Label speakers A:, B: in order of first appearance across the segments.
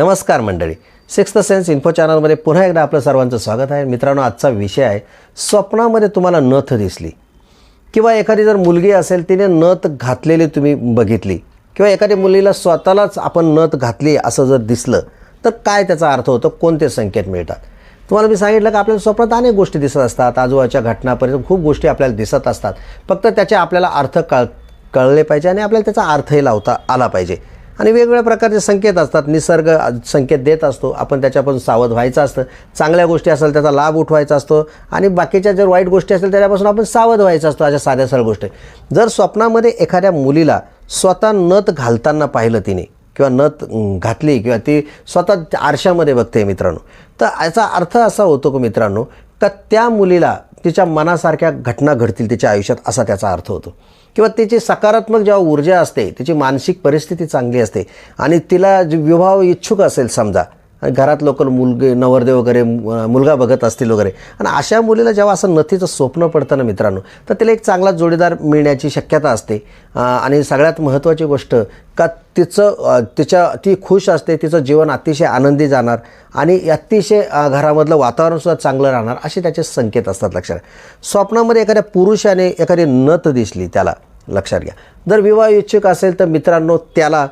A: नमस्कार मंडळी. Sixth sense info चॅनलमध्ये पुन्हा एकदा आपलं सर्वांचं स्वागत आहे. मित्रांनो आजचा विषय आहे स्वप्नामध्ये तुम्हाला नथ दिसली. किंवा एखादी जर मुलगी असेल तिने नथ घातलेली तुम्ही बघितली. किंवा एखाद्या मुलीला स्वतःलाच आपण नथ घातली असं जर दिसलं तर काय त्याचा अर्थ होतो? कोणते संकेत मिळतात? तुम्हाला मी सांगितलं की आपल्याला स्वप्नात अनेक गोष्टी दिसत असतात. आजूबाजूच्या घटनापर्यंत खूप गोष्टी आपल्याला दिसत असतात. फक्त त्याचे आपल्याला अर्थ कळ कळले पाहिजे आणि आपल्याला त्याचा अर्थही लावता आला पाहिजे. आणि वेगवेगळ्या प्रकारचे संकेत असतात. निसर्ग संकेत देत असतो. आपण त्याच्यापासून सावध व्हायचं असतं. चांगल्या गोष्टी असेल त्याचा लाभ उठवायचा असतो. आणि बाकीच्या जर वाईट गोष्टी असेल त्याच्यापासून आपण सावध व्हायचं असतो. अशा साध्या सरळ गोष्टी. जर स्वप्नामध्ये एखाद्या मुलीला स्वतः नथ घालताना पाहिलं तिने किंवा नथ घातली किंवा ती स्वतः त्या आरशामध्ये बघते मित्रांनो तर याचा अर्थ असा होतो की मित्रांनो का त्या मुलीला तिच्या मनासारख्या घटना घडतील तिच्या आयुष्यात असा त्याचा अर्थ होतो. किंवा तिची सकारात्मक जेव्हा ऊर्जा असते तिची मानसिक परिस्थिती चांगली असते आणि तिला जे विवाह इच्छुक असेल समजा आणि घरात लोक मुलगे नवरदेव वगैरे मु- मुलगा बघत असतील वगैरे आणि अशा मुलीला जेव्हा असं नथीचं स्वप्न पडतं ना मित्रांनो तर तिला एक चांगला जोडीदार मिळण्याची शक्यता असते. आणि सगळ्यात महत्त्वाची गोष्ट का तिचं तिच्या ती खुश असते तिचं जीवन अतिशय आनंदी जाणार आणि अतिशय घरामधलं वातावरणसुद्धा चांगलं राहणार असे त्याचे संकेत असतात लक्षात. स्वप्नामध्ये एखाद्या पुरुषाने एखादी नथ दिसली त्याला लक्षात घ्या. जर विवाह इच्छुक असेल तर मित्रांनो त्याला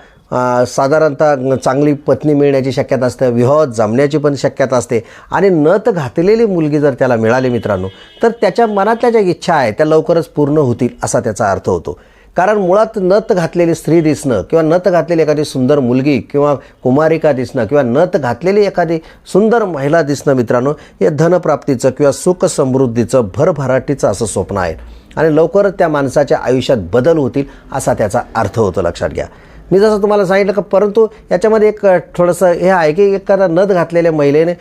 A: साधारणतः चांगली पत्नी मिळण्याची शक्यता असते विवाह जमण्याची पण शक्यता असते आणि नथ घातलेली मुलगी जर त्याला मिळाली मित्रांनो तर त्याच्या मनातल्या ज्या इच्छा आहे त्या लवकरच पूर्ण होतील असा त्याचा अर्थ होतो. कारण मुळात नथ घातलेली स्त्री दिसणं किंवा नथ घातलेली एखादी सुंदर मुलगी किंवा कुमारिका दिसणं किंवा नथ घातलेली एखादी सुंदर महिला दिसणं मित्रांनो हे धनप्राप्तीचं किंवा सुख समृद्धीचं भरभराटीचं असं स्वप्न आहे. आणि लवकरच त्या माणसाच्या आयुष्यात बदल होतील असा त्याचा अर्थ होतो. लक्षात घ्या. मी जसं तुम्हाला सांगितलं का परंतु याच्यामध्ये एक थोडंसं हे आहे की एखादा नद घातलेल्या महिलेने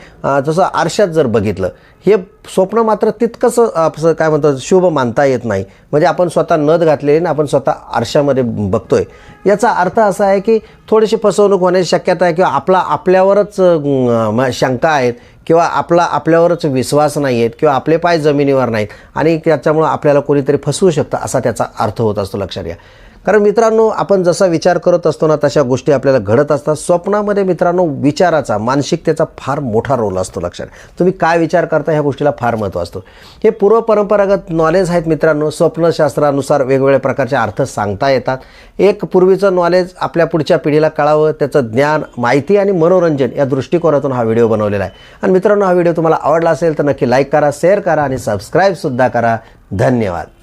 A: जसं आरशात जर बघितलं हे स्वप्न मात्र तितकंच असं काय म्हणतो शुभ मानता येत नाही. म्हणजे आपण स्वतः नद घातलेली ना आपण स्वतः आरशामध्ये बघतोय. याचा अर्थ असा आहे की थोडीशी फसवणूक होण्याची शक्यता आहे किंवा आपला आपल्यावरच म- शंका आहेत किंवा आपला आपल्यावरच विश्वास नाही आहेत किंवा आपले पाय जमिनीवर नाहीत आणि त्याच्यामुळं आपल्याला कोणीतरी फसवू शकतं असा त्याचा अर्थ होत असतो लक्षात घ्या. कारण मित्रांनो आपण जसा विचार करत असतो ना तशा गोष्टी आपल्याला घडत असतात. स्वप्नामध्ये मित्रांनो विचाराचा मानसिकतेचा फार मोठा रोल असतो लक्षात. तुम्ही काय विचार करता ह्या गोष्टीला फार महत्त्व असतो. हे पूर्वपरंपरागत नॉलेज आहेत मित्रांनो. स्वप्नशास्त्रानुसार वेगवेगळ्या प्रकारचे अर्थ सांगता येतात. एक पूर्वीचं नॉलेज आपल्या पुढच्या पिढीला कळावं त्याचं ज्ञान माहिती आणि मनोरंजन या दृष्टिकोनातून हा व्हिडिओ बनवलेला आहे. आणि मित्रांनो हा व्हिडिओ तुम्हाला आवडला असेल तर नक्की लाईक करा शेअर करा आणि सबस्क्राईबसुद्धा करा. धन्यवाद.